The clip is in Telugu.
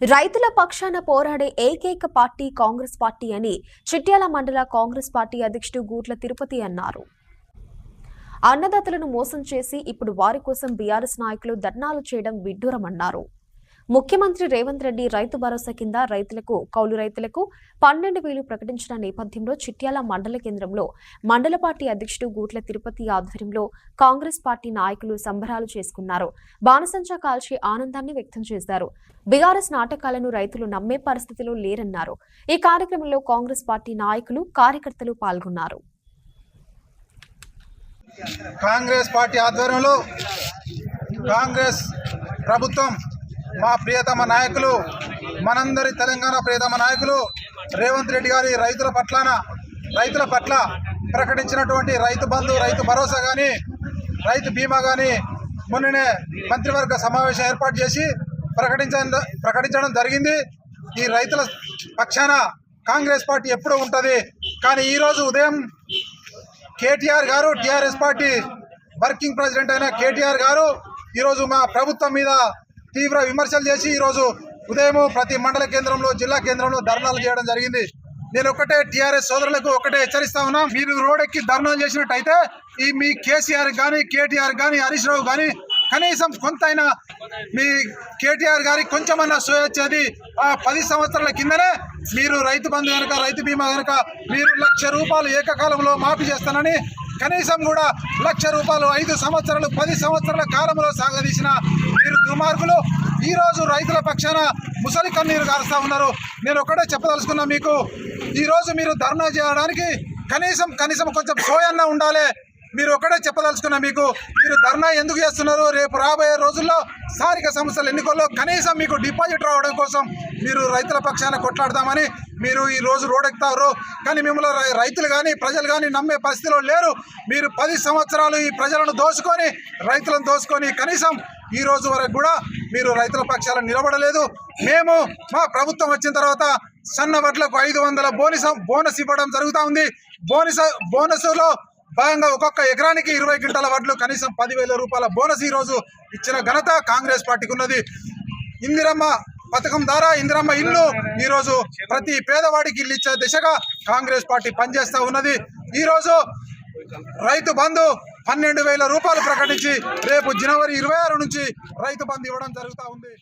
రైతుల పక్షాన పోరాడే ఏకైక పార్టీ కాంగ్రెస్ పార్టీ అని చిట్యాల మండల కాంగ్రెస్ పార్టీ అధ్యక్షుడు గూట్ల తిరుపతి అన్నారు. అన్నదాతలను మోసం చేసి ఇప్పుడు వారి కోసం బీఆర్ఎస్ నాయకులు ధర్నాలు చేయడం విడ్డూరమన్నారు. ముఖ్యమంత్రి రేవంత్ రెడ్డి రైతు భరోసా కింద రైతులకు కౌలు రైతులకు పన్నెండు వేలు ప్రకటించిన నేపథ్యంలో చిట్యాల మండల కేంద్రంలో మండల పార్టీ అధ్యక్షుడు గూట్ల తిరుపతి ఆధ్వర్యంలో కాంగ్రెస్ పార్టీ నాయకులు సంబరాలు చేసుకున్నారు. బాణసంచా కాల్చి ఆనందాన్ని వ్యక్తం చేశారు. బీఆర్ఎస్ నాటకాలను రైతులు నమ్మే పరిస్థితిలో లేరన్నారు. ఈ కార్యక్రమంలో కాంగ్రెస్ పార్టీ నాయకులు కార్యకర్తలు పాల్గొన్నారు. కాంగ్రెస్ పార్టీ ఆధ్వర్యంలో కాంగ్రెస్ ప్రభుత్వం మా ప్రియతమ నాయకులు మనందరి తెలంగాణ ప్రియతమ నాయకులు రేవంత్ రెడ్డి గారి రైతుల పట్లన రైతుల పట్ల ప్రకటించినటువంటి రైతు బంధు రైతు భరోసా కానీ రైతు బీమా కానీ మొన్ననే మంత్రివర్గ సమావేశం ఏర్పాటు చేసి ప్రకటించ ప్రకటించడం జరిగింది. ఈ రైతుల పక్షాన కాంగ్రెస్ పార్టీ ఎప్పుడూ ఉంటుంది. కానీ ఈరోజు ఉదయం కేటీఆర్ గారు టీఆర్ఎస్ పార్టీ వర్కింగ్ ప్రెసిడెంట్ అయిన కేటీఆర్ గారు ఈరోజు మా ప్రభుత్వం మీద తీవ్ర విమర్శలు చేసి ఈరోజు ఉదయం ప్రతి మండల కేంద్రంలో జిల్లా కేంద్రంలో ధర్నాలు చేయడం జరిగింది. నేను ఒకటే టీఆర్ఎస్ సోదరులకు ఒకటే హెచ్చరిస్తా ఉన్నా మీరు రోడ్డెక్కి ధర్నాలు చేసినట్టయితే ఈ మీ కేసీఆర్ కానీ కేటీఆర్ కానీ హరీష్ రావు కానీ కనీసం కొంతైనా మీ కేటీఆర్ గారికి కొంచెమన్నా సోయొచ్చేది ఆ పది సంవత్సరాల కిందనే మీరు రైతు బంధు కనుక రైతు బీమా కనుక మీరు లక్ష రూపాయలు ఏకకాలంలో మాఫీ చేస్తానని కనీసం కూడా లక్ష రూపాయలు ఐదు సంవత్సరాలు పది సంవత్సరాల కాలంలో సాగదీసిన మీరు దుర్మార్గులు. ఈరోజు రైతుల పక్షాన ముసలి కన్నీరు కారుస్తూ ఉన్నారు. నేను ఒకటే చెప్పదలుచుకున్నా మీకు ఈరోజు మీరు ధర్నా చేయడానికి కనీసం కనీసం కొంచెం సోయన్న ఉండాలి. మీరు ఒకటే చెప్పదలుచుకున్నా మీకు మీరు ధర్నా ఎందుకు చేస్తున్నారు? రేపు రాబోయే రోజుల్లో స్థానిక సంస్థల ఎన్నికల్లో కనీసం మీకు డిపాజిట్ రావడం కోసం మీరు రైతుల పక్షాన కొట్లాడదామని మీరు ఈ రోజు రోడెక్కుతారు. కానీ మిమ్మల్ని రై- రైతులు కానీ ప్రజలు కానీ నమ్మే పరిస్థితిలో లేరు. మీరు పది సంవత్సరాలు ఈ ప్రజలను దోచుకొని రైతులను దోచుకొని కనీసం ఈ రోజు వరకు కూడా మీరు రైతుల పక్షాలను నిలబడలేదు. మేము మా ప్రభుత్వం వచ్చిన తర్వాత సన్న వడ్లకు ఐదు వందల బోనస్ బోనస్ ఇవ్వడం జరుగుతూ ఉంది. బోనస్ బోనస్లో భాగంగా ఒక్కొక్క ఎకరానికి ఇరవై క్వింటాల వడ్లు కనీసం పదివేల రూపాయల బోనస్ ఈరోజు ఇచ్చిన ఘనత కాంగ్రెస్ పార్టీకి ఉన్నది. ఇందిరమ్మ పథకం ద్వారా ఇందిరమ్మ ఇల్లు ఈరోజు ప్రతి పేదవాడికి ఇల్లు ఇచ్చే దిశగా కాంగ్రెస్ పార్టీ పనిచేస్తూ ఉన్నది. ఈరోజు రైతు బంధు పన్నెండు వేల రూపాయలు ప్రకటించి రేపు జనవరి ఇరవై ఆరు నుంచి రైతు బంధు ఇవ్వడం జరుగుతూ ఉంది.